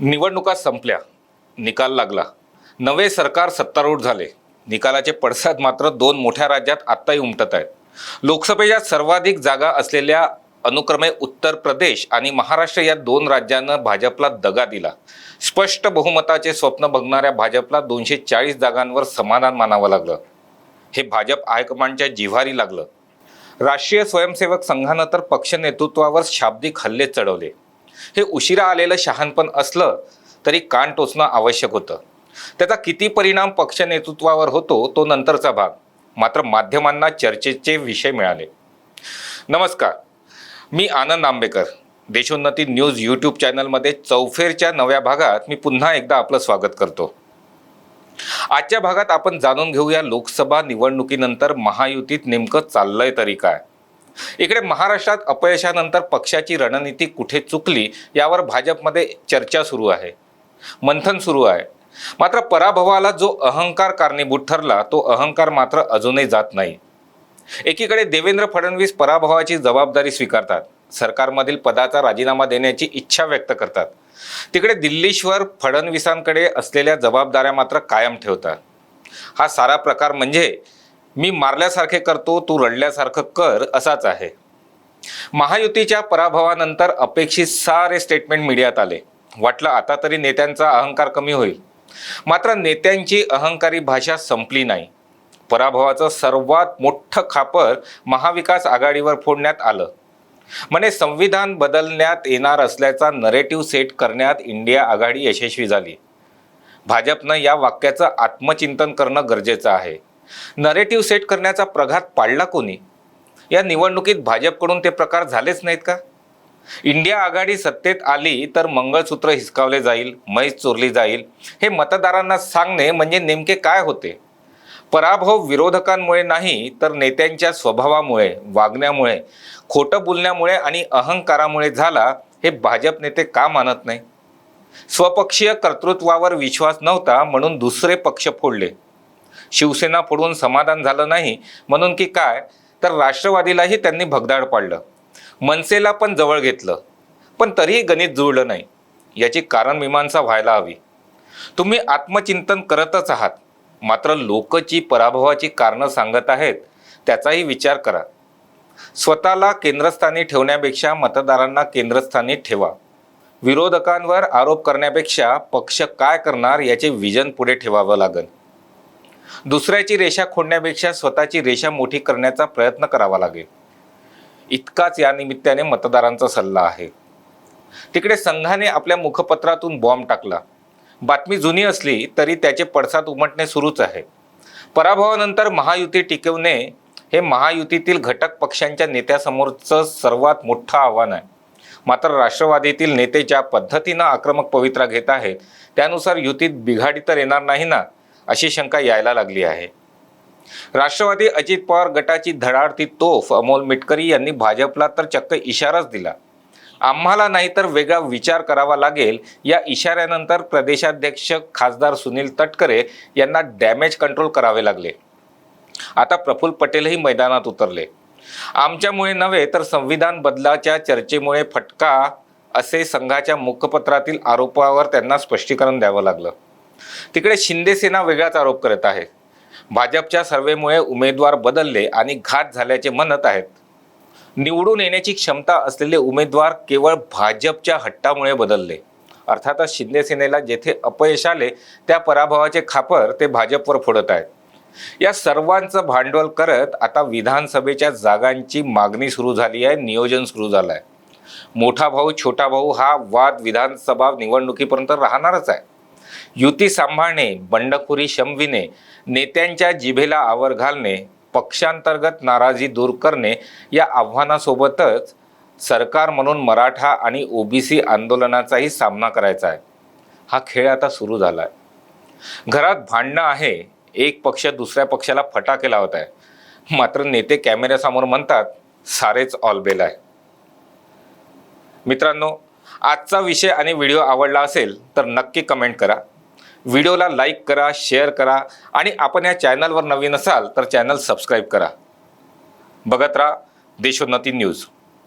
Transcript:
निवडणुका संपल्या निकाल लागला. नवे सरकार सत्तारूढ झाले. निकालाचे पडसाद मात्र दोन मोठ्या राज्यात आत्ताही उमटत आहेत. लोकसभेच्या सर्वाधिक जागा असलेल्या अनुक्रमे उत्तर प्रदेश आणि महाराष्ट्र या दोन राज्यांना भाजपला दगा दिला. स्पष्ट बहुमताचे स्वप्न बघणाऱ्या भाजपला दोनशे चाळीस जागांवर समाधान मानावं लागलं. हे भाजप हायकमांडच्या जिव्हारी लागलं. राष्ट्रीय स्वयंसेवक संघानं तर पक्ष नेतृत्वावर शाब्दिक हल्ले चढवले. हे उशिरा आलेलं शहाणपण असलं तरी कान टोचणं आवश्यक होतं. त्याचा किती परिणाम पक्ष नेतृत्वावर होतो तो नंतरचा भाग. मात्र माध्यमांना चर्चेचे विषय मिळाले. नमस्कार मी आनंद आंबेकर. देशोन्नती न्यूज यूट्यूब चॅनलमध्ये चौफेरच्या नव्या भागात मी पुन्हा एकदा आपलं स्वागत करतो. आजच्या भागात आपण जाणून घेऊया लोकसभा निवडणुकीनंतर महायुतीत नेमकं चाललंय तरी काय. इकडे महाराष्ट्रात अपयशानंतर पक्षाची रणनीती कुठे चुकली यावर भाजपमध्ये चर्चा सुरू आहे. मंथन सुरू आहे. मात्र पराभवाला जो अहंकार कारणीभूत ठरला तो अहंकार मात्र अजूनही जात नाही. एकीकडे देवेंद्र फडणवीस पराभवाची जबाबदारी स्वीकारतात. सरकारमधील पदाचा राजीनामा देण्याची इच्छा व्यक्त करतात. तिकडे दिल्लीश्वर फडणवीसांकडे असलेल्या जबाबदाऱ्या मात्र कायम ठेवतात. हा सारा प्रकार म्हणजे मी मारल्यासारखे करतो तू रडल्यासारखं कर असाच आहे. महायुतीच्या पराभवानंतर अपेक्षित सारे स्टेटमेंट मीडियात आले. वाटलं आता तरी नेत्यांचा अहंकार कमी होईल. मात्र नेत्यांची अहंकारी भाषा संपली नाही. पराभवाचं सर्वात मोठं खापर महाविकास आघाडीवर फोडण्यात आलं. म्हणे संविधान बदलण्यात येणार असल्याचा नरेटिव्ह सेट करण्यात इंडिया आघाडी यशस्वी झाली. भाजपनं या वाक्याचं आत्मचिंतन करणं गरजेचं आहे. नरेटिव्ह सेट करण्याचा प्रघात पाडला कोणी? या निवडणुकीत भाजपकडून ते प्रकार झालेच नाहीत का? इंडिया आघाडी सत्तेत आली तर मंगळसूत्र हिसकावले जाईल म्हैस चोरली जाईल हे मतदारांना सांगणे म्हणजे नेमके काय होते? पराभव विरोधकांमुळे नाही तर नेत्यांच्या स्वभावामुळे वागण्यामुळे खोटं बोलण्यामुळे आणि अहंकारामुळे झाला हे भाजप नेते का मानत नाही? स्वपक्षीय कर्तृत्वावर विश्वास नव्हता म्हणून दुसरे पक्ष फोडले. शिवसेना फोडून समाधान झालं नाही म्हणून की काय? तर राष्ट्रवादीलाही त्यांनी भगदाड पाडलं. मनसेला पण जवळ घेतलं. पण तरीही गणित जुळलं नाही. याची कारण मीमांसा व्हायला हवी. तुम्ही आत्मचिंतन करतच आहात. मात्र लोकची पराभवाची कारणं सांगत आहेत त्याचाही विचार करा. स्वतःला केंद्रस्थानी ठेवण्यापेक्षा मतदारांना केंद्रस्थानी ठेवा. विरोधकांवर आरोप करण्यापेक्षा पक्ष काय करणार याचे विजन पुढे ठेवावं लागेल. दुसऱ्याची रेषा खोडण्यापेक्षा स्वतःची रेषा मोठी करण्याचा प्रयत्न करावा लागेल. इतकाच या निमित्ताने मतदारांचा सल्ला आहे. तिकडे संघाने आपल्या मुखपत्रातून बॉम्ब टाकला. बातमी जुनी असली तरी त्याचे पडसाद उमटणे सुरूच आहे. पराभवानंतर महायुती टिकवणे हे महायुतीतील घटक पक्षांच्या नेत्यासमोरचं सर्वात मोठं आव्हान आहे. मात्र राष्ट्रवादीतील नेते ज्या पद्धतीनं आक्रमक पवित्रा घेत आहेत त्यानुसार युतीत बिघाडी तर येणार नाही ना? अशी शंका यायला लागली आहे. राष्ट्रवादी अजित पवार गटाची धडाडती तोफ अमोल मिटकरी यांनी भाजपला तर चक्क इशाराच दिला. आम्हाला नाही तर वेगळा विचार करावा लागेल. या इशाऱ्यानंतर प्रदेशाध्यक्ष खासदार सुनील तटकरे यांना डॅमेज कंट्रोल करावे लागले. आता प्रफुल्ल पटेलही मैदानात उतरले. आमच्यामुळे नव्हे तर संविधान बदलाच्या चर्चेमुळे फटका असे संघाच्या मुखपत्रातील आरोपावर त्यांना स्पष्टीकरण द्यावं लागलं. तिकडे शिंदे सेना वेगळाच आरोप करत आहे. भाजपच्या सर्वेमुळे उमेदवार बदलले आणि घात झाल्याचे म्हणत आहेत. निवडून येण्याची क्षमता असलेले उमेदवार केवळ भाजपच्या हट्टामुळे बदलले. अर्थातच शिंदे सेनेला जेथे अपयश आले त्या पराभवाचे खापर ते भाजपवर फोडत आहेत. या सर्वांचं भांडवल करत आता विधानसभेच्या जागांची मागणी सुरू झाली आहे नियोजन सुरू झालं आहे मोठा भाऊ छोटा भाऊ हा वाद विधानसभा निवडणुकीपर्यंत राहणारच आहे. युती सांभाळणे बंडखोरी शमविणे नेत्यांच्या जिभेला आवर घालणे पक्षांतर्गत नाराजी दूर करणे या आव्हानासोबतच सरकार म्हणून मराठा आणि ओबीसी आंदोलनाचाही सामना करायचा आहे. हा खेळ आता सुरू झाला आहे घरात भांडणं आहे एक पक्ष दुसऱ्या पक्षाला फटाके लावत आहे. मात्र नेते कॅमेऱ्यासमोर म्हणतात सारेच ऑलबेल आहे. मित्रांनो आजचा विषय आणि व्हिडिओ आवडला असेल तर नक्की कमेंट करा. व्हिडिओला लाईक करा शेअर करा आणि आपण या चॅनलवर नवीन असाल तर चॅनल सबस्क्राईब करा. बघत राहा देशोन्नती न्यूज.